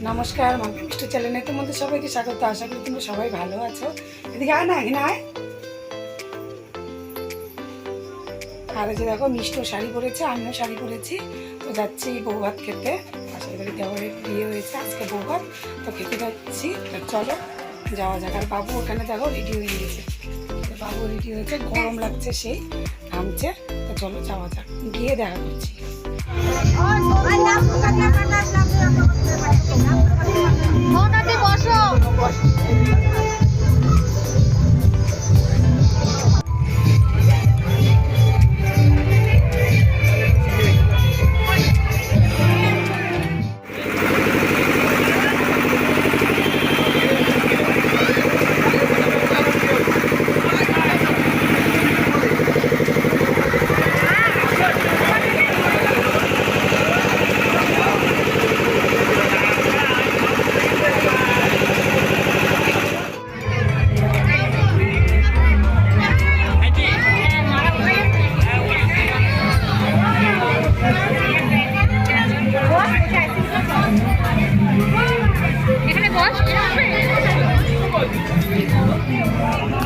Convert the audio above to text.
নমস্কার মিষ্টি চ্যানেলে তোমাদের সবাইকে স্বাগত আশা করি তোমরা সবাই ভালো আছো এদিকে আয় না এখানে আয় আর যে দেখো মিষ্টিও শাড়ি পরেছে আমিও শাড়ি পরেছি তো যাচ্ছি বউ ভাত খেতে পাশের দেওয়ারের বিয়ে হয়েছে আজকে বউ ভাত তো খেতে যাচ্ছি তো চলো যাওয়া যাক আর বাবু ওখানে দেখো রেডি হয়ে গিয়েছে তো বাবু রেডি হয়েছে গরম লাগছে সেই ঘামছে তো চলো যাওয়া যাক গিয়ে দেখা করছি Thank you.